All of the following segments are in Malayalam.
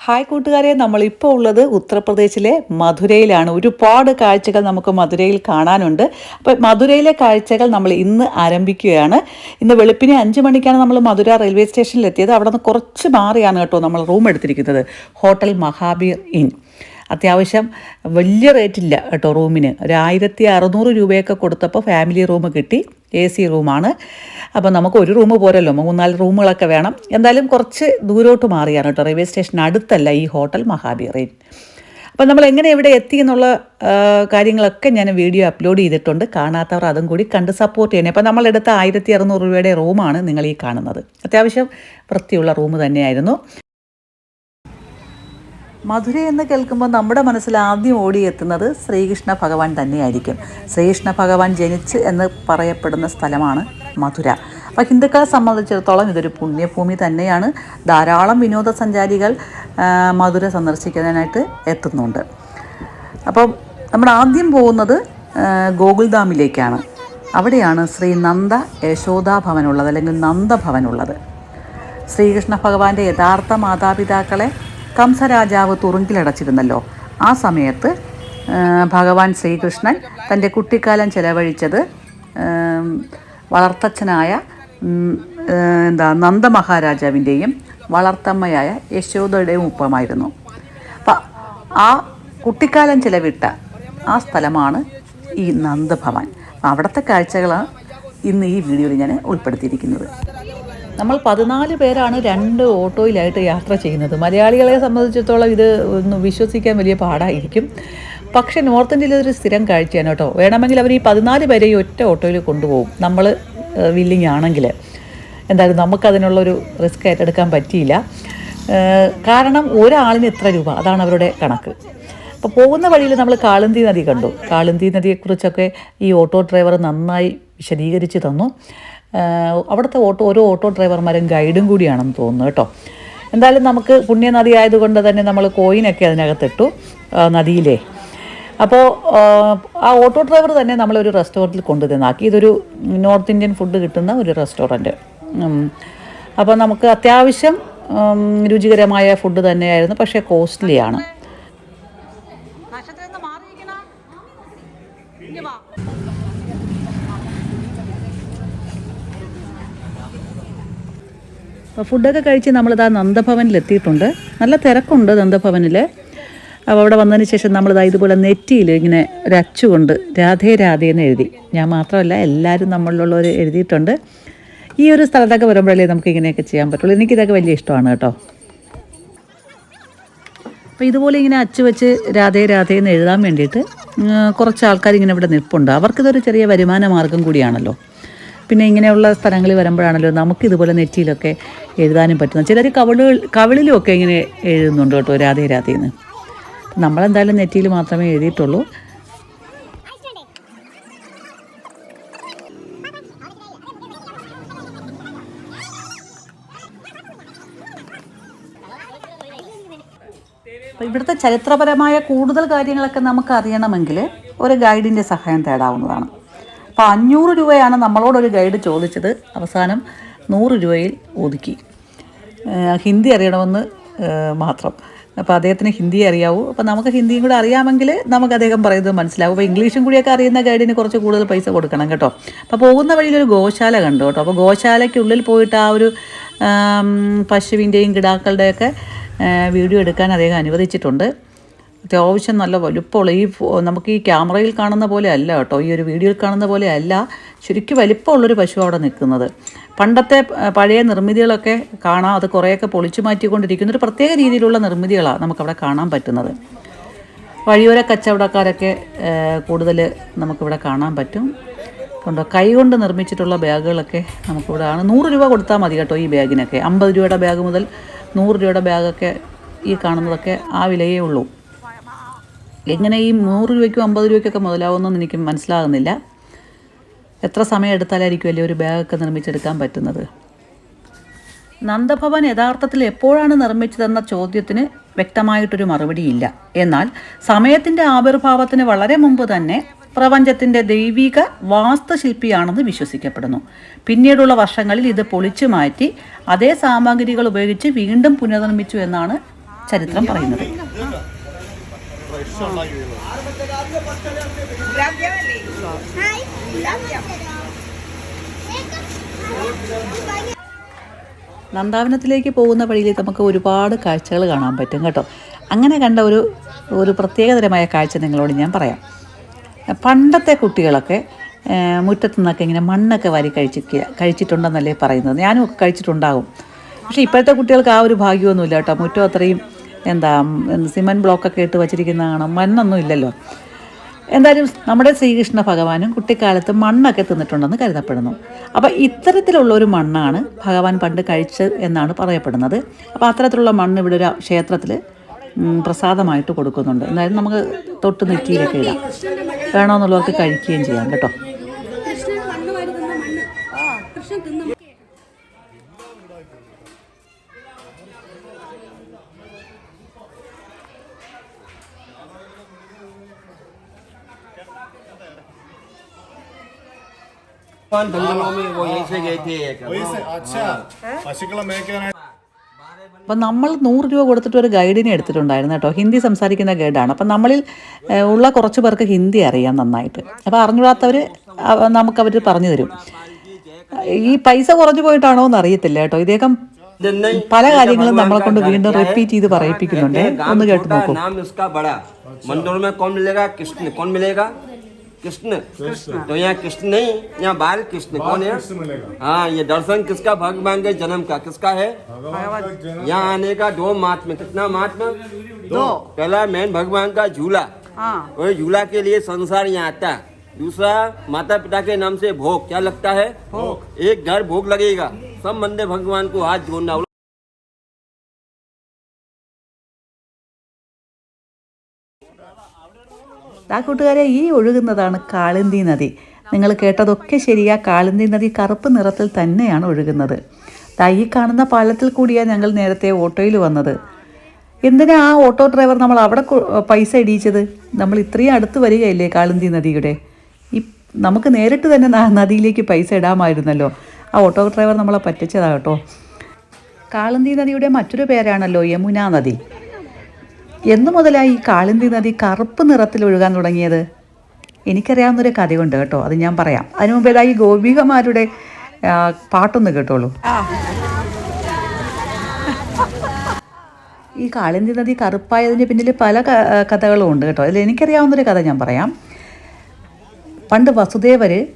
ഹായ് കൂട്ടുകാരെ. നമ്മളിപ്പോൾ ഉള്ളത് ഉത്തർപ്രദേശിലെ മധുരയിലാണ്. ഒരുപാട് കാഴ്ചകൾ നമുക്ക് മധുരയിൽ കാണാനുണ്ട്. അപ്പോൾ മധുരയിലെ കാഴ്ചകൾ നമ്മൾ ഇന്ന് ആരംഭിക്കുകയാണ്. ഇന്ന് വെളുപ്പിനെ അഞ്ച് മണിക്കാണ് നമ്മൾ മധുര റെയിൽവേ സ്റ്റേഷനിലെത്തിയത്. അവിടെ നിന്ന് കുറച്ച് മാറിയാണ് കേട്ടോ നമ്മൾ റൂം എടുത്തിരിക്കുന്നത്. Hotel Mahabir inn. അത്യാവശ്യം വലിയ റേറ്റില്ല കേട്ടോ റൂമിന്. ഒരു ആയിരത്തി അറുന്നൂറ് രൂപയൊക്കെ കൊടുത്തപ്പോൾ ഫാമിലി റൂം കിട്ടി എ സി റൂമാണ് അപ്പോൾ നമുക്ക് ഒരു റൂം പോരല്ലോ മൂന്നാൽ റൂമുകളൊക്കെ വേണം. എന്തായാലും കുറച്ച് ദൂരോട്ട് മാറിയാണ് കേട്ടോ റെയിൽവേ സ്റ്റേഷൻ അടുത്തല്ല ഈ ഹോട്ടൽ മഹാബീറേൻ അപ്പോൾ നമ്മൾ എങ്ങനെ ഇവിടെ എത്തി എന്നുള്ള കാര്യങ്ങളൊക്കെ ഞാൻ വീഡിയോ അപ്ലോഡ് ചെയ്തിട്ടുണ്ട്. കാണാത്തവർ അതും കൂടി കണ്ട് സപ്പോർട്ട് ചെയ്യണേ. അപ്പോൾ നമ്മളെടുത്ത ആയിരത്തി അറുന്നൂറ് രൂപയുടെ റൂമാണ് നിങ്ങൾ ഈ കാണുന്നത്. അത്യാവശ്യം വൃത്തിയുള്ള റൂം തന്നെയായിരുന്നു. മധുര എന്ന് കേൾക്കുമ്പോൾ നമ്മുടെ മനസ്സിൽ ആദ്യം ഓടിയെത്തുന്നത് ശ്രീകൃഷ്ണ ഭഗവാൻ തന്നെയായിരിക്കും. ശ്രീകൃഷ്ണ ഭഗവാൻ ജനിച്ച് എന്ന് പറയപ്പെടുന്ന സ്ഥലമാണ് മധുര. അപ്പോൾ ഹിന്ദുക്കളെ സംബന്ധിച്ചിടത്തോളം ഇതൊരു പുണ്യഭൂമി തന്നെയാണ്. ധാരാളം വിനോദസഞ്ചാരികൾ മധുര സന്ദർശിക്കാനായിട്ട് എത്തുന്നുണ്ട്. അപ്പം നമ്മൾ ആദ്യം പോകുന്നത് ഗോകുൽധാമിലേക്കാണ്. അവിടെയാണ് ശ്രീ നന്ദ യശോദാ ഭവനുള്ളത് അല്ലെങ്കിൽ നന്ദഭവനുള്ളത് ശ്രീകൃഷ്ണ ഭഗവാന്റെ യഥാർത്ഥ മാതാപിതാക്കളെ കംസരാജാവ് തുറുങ്കിലടച്ചിരുന്നല്ലോ ആ സമയത്ത് ഭഗവാൻ ശ്രീകൃഷ്ണൻ തന്റെ കുട്ടിക്കാലം ചെലവഴിച്ചത് വളർത്തച്ഛനായ എന്താ നന്ദ എന്താ നന്ദമഹാരാജാവിന്റെയും വളർത്തമ്മയായ യശോദയുടെയും ഒപ്പമായിരുന്നു അപ്പം ആ കുട്ടിക്കാലം ചിലവിട്ട ആ സ്ഥലമാണ് ഈ നന്ദഭവൻ. അവിടുത്തെ കാഴ്ചകളാണ് ഇന്ന് ഈ വീഡിയോയിൽ ഞാൻ ഉൾപ്പെടുത്തിയിരിക്കുന്നത്. നമ്മൾ പതിനാല് പേരാണ് രണ്ട് ഓട്ടോയിലായിട്ട് യാത്ര ചെയ്യുന്നത്. മലയാളികളെ സംബന്ധിച്ചിടത്തോളം ഇത് ഒന്ന് വിശ്വസിക്കാൻ വലിയ പാടായിരിക്കും. പക്ഷെ നോർത്ത് ഇന്ത്യയിൽ ഒരു സ്ഥിരം കാഴ്ചയാണ് കേട്ടോ. വേണമെങ്കിൽ അവർ ഈ പതിനാല് പേരെ ഈ ഒറ്റ ഓട്ടോയിൽ കൊണ്ടുപോകും. നമ്മൾ വില്ലിങ് ആണെങ്കിൽ. എന്തായാലും നമുക്കതിനുള്ളൊരു റിസ്ക് ഏറ്റെടുക്കാൻ പറ്റിയില്ല. കാരണം ഒരാളിന് ഇത്ര രൂപ? അതാണ് അവരുടെ കണക്ക്. അപ്പോൾ പോകുന്ന വഴിയിൽ നമ്മൾ കാളന്തി നദി കണ്ടു. കാളന്തി നദിയെക്കുറിച്ചൊക്കെ ഈ ഓട്ടോ ഡ്രൈവർ നന്നായി വിശദീകരിച്ച് തന്നു. അവിടുത്തെ ഓട്ടോ ഓരോ ഓട്ടോ ഡ്രൈവർമാരും ഗൈഡും കൂടിയാണെന്ന് തോന്നുന്നു കേട്ടോ. എന്തായാലും നമുക്ക് പുണ്യനദി ആയതുകൊണ്ട് തന്നെ നമ്മൾ കോയിനൊക്കെ അതിനകത്തിട്ടു നദിയിലെ. അപ്പോൾ ആ ഓട്ടോ ഡ്രൈവർ തന്നെ നമ്മളൊരു റെസ്റ്റോറന്റിൽ കൊണ്ടുതന്നാക്കി. ഇതൊരു നോർത്ത് ഇന്ത്യൻ ഫുഡ് കിട്ടുന്ന ഒരു റെസ്റ്റോറന്റ്. അപ്പോൾ നമുക്ക് അത്യാവശ്യം രുചികരമായ ഫുഡ് തന്നെയായിരുന്നു പക്ഷേ കോസ്റ്റ്ലിയാണ്. അപ്പോൾ ഫുഡൊക്കെ കഴിച്ച് നമ്മളിതാ നന്ദഭവനിൽ എത്തിയിട്ടുണ്ട് നല്ല തിരക്കുണ്ട് നന്ദഭവനിൽ അപ്പോൾ അവിടെ വന്നതിന് ശേഷം നമ്മളിതാ ഇതുപോലെ നെറ്റിയിൽ ഇങ്ങനെ ഒരു അച്ചുകൊണ്ട് രാധേ രാധേ എന്ന് എഴുതി. ഞാൻ മാത്രമല്ല എല്ലാവരും നമ്മളിലുള്ളവർ എഴുതിയിട്ടുണ്ട്. ഈ ഒരു സ്ഥലത്തൊക്കെ വരുമ്പോഴല്ലേ നമുക്ക് ഇങ്ങനെയൊക്കെ ചെയ്യാൻ പറ്റുള്ളൂ. എനിക്കിതൊക്കെ വലിയ ഇഷ്ടമാണ് കേട്ടോ. അപ്പോൾ ഇതുപോലെ ഇങ്ങനെ അച്ചു വെച്ച് രാധേ രാധേ എന്ന് എഴുതാൻ വേണ്ടിയിട്ട് കുറച്ച് ആൾക്കാർ ഇങ്ങനെ ഇവിടെ നിൽപ്പുണ്ട്. അവർക്കിതൊരു ചെറിയ വരുമാന മാർഗം കൂടിയാണല്ലോ. പിന്നെ ഇങ്ങനെയുള്ള സ്ഥലങ്ങളിൽ വരുമ്പോഴാണല്ലോ നമുക്ക് ഇതുപോലെ നെറ്റിയിലൊക്കെ എഴുതാനും പറ്റുന്നത്. ചിലർ കവിളുകൾ കവിളിലുമൊക്കെ ഇങ്ങനെ എഴുതുന്നുണ്ട് കേട്ടോ രാധേ രാധേന്ന്. നമ്മളെന്തായാലും നെറ്റിയിൽ മാത്രമേ എഴുതിയിട്ടുള്ളൂ. ഇവിടുത്തെ ചരിത്രപരമായ കൂടുതൽ കാര്യങ്ങളൊക്കെ നമുക്ക് അറിയണമെങ്കിൽ ഒരു ഗൈഡിന്റെ സഹായം തേടാവുന്നതാണ്. അപ്പോൾ അഞ്ഞൂറ് രൂപയാണ് നമ്മളോടൊരു ഗൈഡ് ചോദിച്ചത്. അവസാനം നൂറ് രൂപയിൽ ഒതുക്കി. ഹിന്ദി അറിയണമെന്ന് മാത്രം. അപ്പോൾ അദ്ദേഹത്തിന് ഹിന്ദി അറിയാവൂ. അപ്പോൾ നമുക്ക് ഹിന്ദിയും കൂടെ അറിയാമെങ്കിൽ നമുക്ക് അദ്ദേഹം പറയുന്നത് മനസ്സിലാവും. അപ്പോൾ ഇംഗ്ലീഷും കൂടിയൊക്കെ അറിയുന്ന ഗൈഡിന് കുറച്ച് കൂടുതൽ പൈസ കൊടുക്കണം കേട്ടോ. അപ്പോൾ പോകുന്ന വഴിയിലൊരു ഗോശാല കണ്ടു കേട്ടോ. അപ്പോൾ ഗോശാലയ്ക്കുള്ളിൽ പോയിട്ട് ആ ഒരു പശുവിന്റെയും കിടാക്കളുടെയൊക്കെ വീഡിയോ എടുക്കാൻ അദ്ദേഹം അനുവദിച്ചിട്ടുണ്ട്. അത്യാവശ്യം നല്ല വലുപ്പമുള്ള ഈ നമുക്ക് ഈ ക്യാമറയിൽ കാണുന്ന പോലെ അല്ല കേട്ടോ. ഈ ഒരു വീഡിയോയിൽ കാണുന്ന പോലെ അല്ല. ശരിക്കും വലിപ്പമുള്ളൊരു പശു അവിടെ നിൽക്കുന്നത്. പണ്ടത്തെ പഴയ നിർമ്മിതികളൊക്കെ കാണാം. അത് കുറേയൊക്കെ പൊളിച്ചു മാറ്റിക്കൊണ്ടിരിക്കുന്ന ഒരു പ്രത്യേക രീതിയിലുള്ള നിർമ്മിതികളാണ് നമുക്കവിടെ കാണാൻ പറ്റുന്നത്. വഴിയോര കച്ചവടക്കാരൊക്കെ കൂടുതൽ നമുക്കിവിടെ കാണാൻ പറ്റും. കൊണ്ടോ കൈ കൊണ്ട് നിർമ്മിച്ചിട്ടുള്ള ബാഗുകളൊക്കെ നമുക്കിവിടെ ആണ് നൂറ് രൂപ കൊടുത്താൽ മതി കേട്ടോ ഈ ബാഗിനൊക്കെ. അമ്പത് രൂപയുടെ ബാഗ് മുതൽ നൂറ് രൂപയുടെ ബാഗൊക്കെ ഈ കാണുന്നതൊക്കെ ആ വിലയേ ഉള്ളൂ. എങ്ങനെ ഈ നൂറ് രൂപയ്ക്കും അമ്പത് രൂപയ്ക്കൊക്കെ മുതലാവുമെന്നൊന്നും എനിക്ക് മനസ്സിലാകുന്നില്ല. എത്ര സമയം എടുത്താലായിരിക്കും അല്ലേ ഒരു ബാഗൊക്കെ നിർമ്മിച്ചെടുക്കാൻ പറ്റുന്നത്? നന്ദഭവൻ യഥാർത്ഥത്തിൽ എപ്പോഴാണ് നിർമ്മിച്ചതെന്ന ചോദ്യത്തിന് വ്യക്തമായിട്ടൊരു മറുപടിയില്ല. എന്നാൽ സമയത്തിന്റെ ആവിർഭാവത്തിന് വളരെ മുമ്പ് തന്നെ പ്രപഞ്ചത്തിന്റെ ദൈവിക വാസ്തുശില്പിയാണെന്ന് വിശ്വസിക്കപ്പെടുന്നു. പിന്നീടുള്ള വർഷങ്ങളിൽ ഇത് പൊളിച്ചു മാറ്റി അതേ സാമഗ്രികൾ ഉപയോഗിച്ച് വീണ്ടും പുനർനിർമ്മിച്ചു എന്നാണ് ചരിത്രം പറയുന്നത്. നന്ദാവനത്തിലേക്ക് പോകുന്ന വഴിയിൽ നമുക്ക് ഒരുപാട് കാഴ്ചകൾ കാണാൻ പറ്റും കേട്ടോ. അങ്ങനെ കണ്ട ഒരു ഒരു പ്രത്യേകതരമായ കാഴ്ച നിങ്ങളോട് ഞാൻ പറയാം. പണ്ടത്തെ കുട്ടികളൊക്കെ മുറ്റത്തു നിന്നൊക്കെ ഇങ്ങനെ മണ്ണൊക്കെ വാരി കഴിച്ച് കഴിച്ചിട്ടുണ്ടെന്നല്ലേ പറയുന്നത്. ഞാനും ഒക്കെ കഴിച്ചിട്ടുണ്ടാകും. പക്ഷേ ഇപ്പോഴത്തെ കുട്ടികൾക്ക് ആ ഒരു ഭാഗ്യമൊന്നുമില്ല കേട്ടോ. മുറ്റം അത്രയും എന്താ സിമന്റ് ബ്ലോക്കൊക്കെ ഇട്ട് വച്ചിരിക്കുന്ന കാണാം. മണ്ണൊന്നും ഇല്ലല്ലോ. എന്തായാലും നമ്മുടെ ശ്രീകൃഷ്ണ ഭഗവാനും കുട്ടിക്കാലത്ത് മണ്ണൊക്കെ തിന്നിട്ടുണ്ടെന്ന് കരുതപ്പെടുന്നു. അപ്പോൾ ഇത്തരത്തിലുള്ള ഒരു മണ്ണാണ് ഭഗവാൻ പണ്ട് കഴിച്ച് എന്നാണ് പറയപ്പെടുന്നത്. അപ്പോൾ അത്തരത്തിലുള്ള മണ്ണ് ഇവിടെ ഒരു ക്ഷേത്രത്തിൽ പ്രസാദമായിട്ട് കൊടുക്കുന്നുണ്ട്. എന്തായാലും നമുക്ക് തൊട്ട് നെറ്റിയിലൊക്കെ ഇടാം. വേണമെന്നുള്ളവർക്ക് കഴിക്കുകയും ചെയ്യാം കേട്ടോ. കൃഷ്ണൻ മണ്ണ് വാരി തിന്ന മണ്ണ് കൃഷ്ണൻ തിന്ന മണ്ണ്. दंगलों में वो यहीं से गए थे वही से अच्छा പശുക്കളെ മേയ്ക്കാനായിട്ട് അപ്പം നമ്മൾ നൂറ് രൂപ കൊടുത്തിട്ട് ഒരു ഗൈഡിനെ എടുത്തിട്ടുണ്ടായിരുന്നു കേട്ടോ ഹിന്ദി സംസാരിക്കുന്ന ഗൈഡാണ് അപ്പം നമ്മളിൽ ഏഹ്, ഉള്ള കുറച്ച് പേർക്ക് ഹിന്ദി അറിയാം നന്നായിട്ട് അപ്പോൾ അറിഞ്ഞൂടാത്തവർ നമുക്കവർ പറഞ്ഞു തരും ഈ പൈസ കുറഞ്ഞു പോയിട്ടാണോ എന്ന് അറിയത്തില്ല കേട്ടോ ഇദ്ദേഹം नहीं പല കാര്യങ്ങളും നമ്മളെ കൊണ്ട് വീണ്ടും റിപ്പീറ്റ് ചെയ്ത് പറയിപ്പിക്കുന്നുണ്ട് ഒന്ന് കേട്ട് നോക്കൂ कृष्ण। तो यहाँ कृष्ण नहीं यहाँ बाल कृष्ण कौन है? हाँ ये दर्शन किसका? भगवान के जन्म का। किसका है? यहाँ आने का दो महात्मा कितना महात्मा दो। पहला मेन भगवान का झूला। और झूला के लिए संसार यहाँ आता है। दूसरा माता पिता के नाम से भोग। क्या लगता है? भोग। एक घर भोग लगेगा। सब मंदिर भगवान को हाथ जोड़ना। ആ കൂട്ടുകാരെ ഈ ഒഴുകുന്നതാണ് കാളിന്തി നദി. നിങ്ങൾ കേട്ടതൊക്കെ ശരിയാ. കാളിന്തി നദി കറുപ്പ് നിറത്തിൽ തന്നെയാണ് ഒഴുകുന്നത്. ദാ ഈ കാണുന്ന പാലത്തിൽ കൂടിയാണ് ഞങ്ങൾ നേരത്തെ ഓട്ടോയിൽ വന്നത്. എന്തിനാ ആ ഓട്ടോ ഡ്രൈവർ നമ്മൾ അവിടെ പൈസ ഇടിയിച്ചത്? നമ്മൾ ഇത്രയും അടുത്ത് വരികയല്ലേ കാളിന്തി നദിയുടെ? ഈ നമുക്ക് നേരിട്ട് തന്നെ നദിയിലേക്ക് പൈസ ഇടാമായിരുന്നല്ലോ. ആ ഓട്ടോ ഡ്രൈവർ നമ്മളെ പറ്റിച്ചതാ കേട്ടോ. കാളിന്തി നദിയുടെ മറ്റൊരു പേരാണല്ലോ യമുന നദി. എന്നു മുതലായി ഈ കാളിന്തി നദി കറുപ്പ് നിറത്തിൽ ഒഴുകാൻ തുടങ്ങിയത്? എനിക്കറിയാവുന്നൊരു കഥയുണ്ട് കേട്ടോ അത് ഞാൻ പറയാം. അതിനു മുമ്പേതായി ഗോപികമാരുടെ ആ, പാട്ടൊന്ന് കേട്ടോളൂ. ഈ കാളിന്തി നദി കറുപ്പായതിന് പിന്നിൽ പല കഥകളും ഉണ്ട് കേട്ടോ. അതിൽ എനിക്കറിയാവുന്നൊരു കഥ ഞാൻ പറയാം. പണ്ട് വസുദേവര്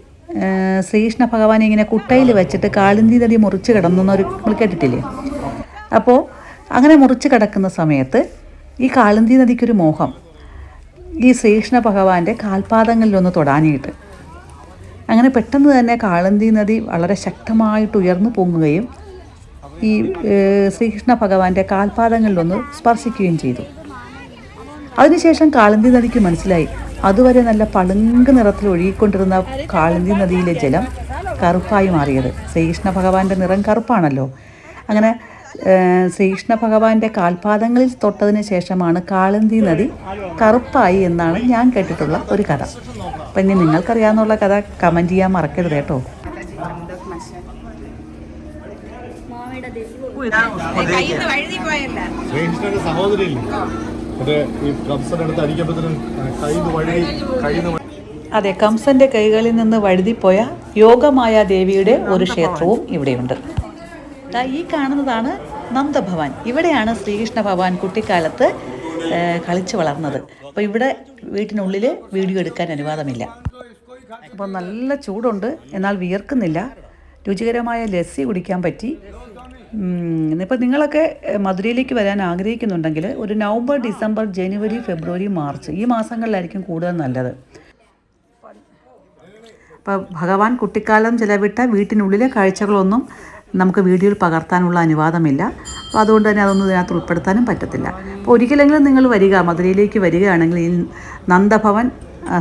ശ്രീകൃഷ്ണ ഭഗവാനെ ഇങ്ങനെ കുട്ടയിൽ വെച്ചിട്ട് കാളിന്തി നദി മുറിച്ച് കിടന്നൊരു നമ്മൾ കേട്ടിട്ടില്ലേ? അപ്പോൾ അങ്ങനെ മുറിച്ച് കിടക്കുന്ന സമയത്ത് ഈ കാളന്തി നദിക്കൊരു മോഹം. ഈ ശ്രീകൃഷ്ണ ഭഗവാന്റെ കാൽപാദങ്ങളിലൊന്ന് തൊടാനായിട്ട്. അങ്ങനെ പെട്ടെന്ന് തന്നെ കാളന്തി നദി വളരെ ശക്തമായിട്ട് ഉയർന്നു പൊങ്ങുകയും ഈ ശ്രീകൃഷ്ണ ഭഗവാന്റെ കാൽപാദങ്ങളിലൊന്ന് സ്പർശിക്കുകയും ചെയ്തു. അതിനുശേഷം കാളന്തി നദിക്ക് മനസ്സിലായി. അതുവരെ നല്ല പളുങ്ക് നിറത്തിൽ ഒഴുകിക്കൊണ്ടിരുന്ന കാളന്തി നദിയിലെ ജലം കറുപ്പായി മാറിയത്. ശ്രീകൃഷ്ണ ഭഗവാന്റെ നിറം കറുപ്പാണല്ലോ. അങ്ങനെ ശ്രീകൃഷ്ണ ഭഗവാന്റെ കാൽപാദങ്ങളിൽ തൊട്ടതിന് ശേഷമാണ് കാളന്തി നദി കറുപ്പായി എന്നാണ് ഞാൻ കേട്ടിട്ടുള്ള ഒരു കഥ. അപ്പം ഇനി നിങ്ങൾക്കറിയാവുന്ന കഥ കമന്റ് ചെയ്യാൻ മറക്കരുത് കേട്ടോ. അതെ കംസന്റെ കൈകളിൽ നിന്ന് വഴുതിപ്പോയ യോഗമായ ദേവിയുടെ ഒരു ക്ഷേത്രവും ഇവിടെയുണ്ട്. ഈ കാണുന്നതാണ് നന്ദഭവാൻ. ഇവിടെയാണ് ശ്രീകൃഷ്ണ ഭഗവാൻ കുട്ടിക്കാലത്ത് കളിച്ചു വളർന്നത്. അപ്പോൾ ഇവിടെ വീട്ടിനുള്ളിൽ വീഡിയോ എടുക്കാൻ അനുവാദമില്ല. അപ്പോൾ നല്ല ചൂടുണ്ട്. എന്നാൽ വിയർക്കുന്നില്ല. രുചികരമായ ലസ്സി കുടിക്കാൻ പറ്റി. ഇപ്പം നിങ്ങളൊക്കെ മധുരയിലേക്ക് വരാൻ ആഗ്രഹിക്കുന്നുണ്ടെങ്കിൽ ഒരു November December January February March ഈ മാസങ്ങളിലായിരിക്കും കൂടുതൽ നല്ലത്. അപ്പോൾ ഭഗവാൻ കുട്ടിക്കാലം ചിലവിട്ട വീട്ടിനുള്ളിലെ കാഴ്ചകളൊന്നും നമുക്ക് വീഡിയോയിൽ പകർത്താനുള്ള അനുവാദമില്ല. അപ്പോൾ അതുകൊണ്ട് തന്നെ അതൊന്നും ഇതിനകത്ത് ഉൾപ്പെടുത്താനും പറ്റത്തില്ല. അപ്പോൾ ഒരിക്കലെങ്കിലും നിങ്ങൾ വരിക മധുരയിലേക്ക് വരികയാണെങ്കിൽ ഈ നന്ദഭവൻ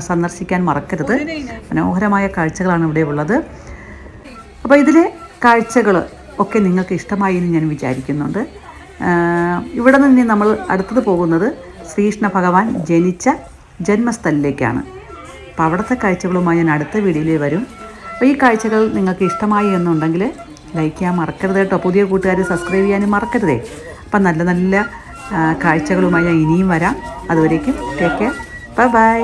സന്ദർശിക്കാൻ മറക്കരുത്. മനോഹരമായ കാഴ്ചകളാണ് ഇവിടെ ഉള്ളത്. അപ്പോൾ ഇതിലെ കാഴ്ചകൾ ഒക്കെ നിങ്ങൾക്ക് ഇഷ്ടമായി എന്ന് ഞാൻ വിചാരിക്കുന്നുണ്ട്. ഇവിടെ നിന്ന് നമ്മൾ അടുത്തത് പോകുന്നത് ശ്രീകൃഷ്ണ ഭഗവാൻ ജനിച്ച ജന്മസ്ഥലിലേക്കാണ്. അപ്പോൾ അവിടുത്തെ കാഴ്ചകളുമായി ഞാൻ അടുത്ത വീഡിയോയിൽ വരും. അപ്പോൾ ഈ കാഴ്ചകൾ നിങ്ങൾക്ക് ഇഷ്ടമായി എന്നുണ്ടെങ്കിൽ ലൈക്ക് ചെയ്യാൻ മറക്കരുത് കേട്ടോ. പുതിയ കൂട്ടുകാർ സബ്സ്ക്രൈബ് ചെയ്യാനും മറക്കരുതേ. അപ്പം നല്ല നല്ല കാഴ്ചകളുമായി ഞാൻ ഇനിയും വരാം. അതുവരേക്കും ടേക്ക് കെയർ ബൈ ബൈ